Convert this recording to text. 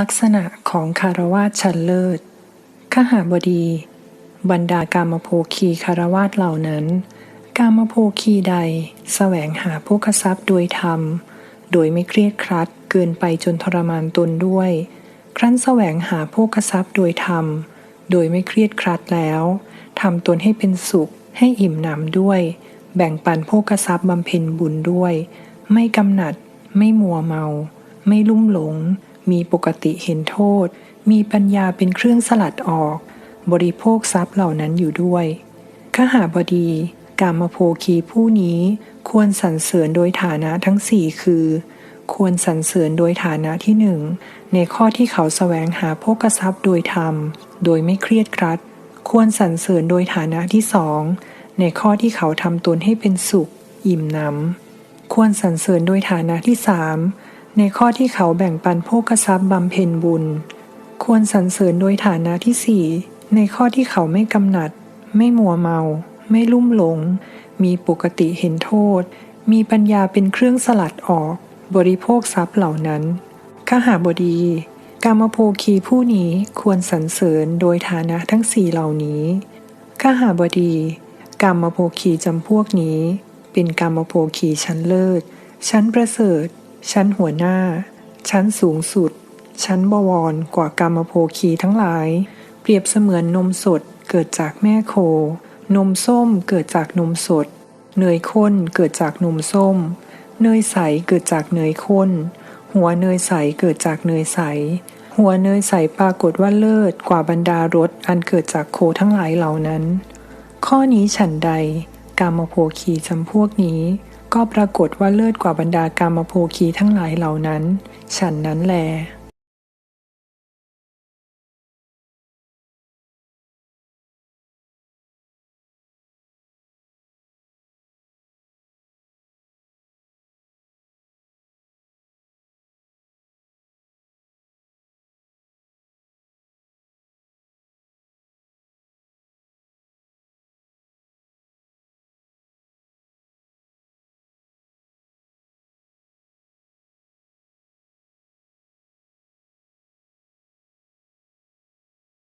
ลักษณะของคารวาสชั้นเลิศขหาบดี บรรดากามโภคีคารวาสเหล่านั้น กามโภคีใดสแสวงหาโภคทรัพย์โดยธรรม โดยไม่เครียดครัดเกินไปจนทรมานตนด้วย ครั้นแสวงหาโภคทรัพย์โดยธรรม โดยไม่เครียดครัดแล้วทำตนให้เป็นสุข ให้อิ่มหนำด้วย แบ่งปันโภคทรัพย์บำเพ็ญบุญด้วย ไม่กำหนัด ไม่มัวเมา ไม่ลุ่มหลง มีปกติเห็นโทษ มีปัญญาเป็นเครื่องสลัดออก บริโภคทรัพย์เหล่านั้นอยู่ด้วยขหาบดี กามโภคีผู้นี้ควรสรรเสริญโดยฐานะทั้งสี่คือ ควรสรรเสริญโดยฐานะที่หนึ่งในข้อที่เขาแสวงหาโภคทรัพย์โดยธรรม โดยไม่เครียดครัด ควรสรรเสริญโดยฐานะที่สองในข้อที่เขาทำตนให้เป็นสุข อิ่มหนำควรสรรเสริญโดยฐานะที่สาม ในข้อที่เขาแบ่งปันโภคทรัพย์บำเพ็ญบุญ ควรสรรเสริญโดยฐานะที่สี่ในข้อที่เขาไม่กำหนัด ไม่มัวเมา ไม่ลุ่มหลง มีปกติเห็นโทษ มีปัญญาเป็นเครื่องสลัดออก บริโภคทรัพย์เหล่านั้นขหาบดี กามโภคีผู้นี้ควรสรรเสริญโดยฐานะทั้งสี่เหล่านี้ขหาบดี กามโภคีจำพวกนี้ เป็นกามโภคีชั้นเลิศ ชั้นประเสริฐ ชั้นหัวหน้า ชั้นสูงสุด ชั้นบวรกว่ากามโภคีทั้งหลาย เปรียบเสมือนนมสดเกิดจากแม่โค นมส้มเกิดจากนมสด เนยข้นเกิดจากนมส้ม เนยใสเกิดจากเนยข้น หัวเนยใสเกิดจากเนยใส หัวเนยใสปรากฏว่าเลิศกว่าบรรดารสอันเกิดจากโคทั้งหลายเหล่านั้น ข้อนี้ฉันใดกามโภคีจำพวกนี้ ก็ปรากฏว่าเลิศกว่าบรรดากามโภคีทั้งหลายเหล่านั้น ฉันนั้นแล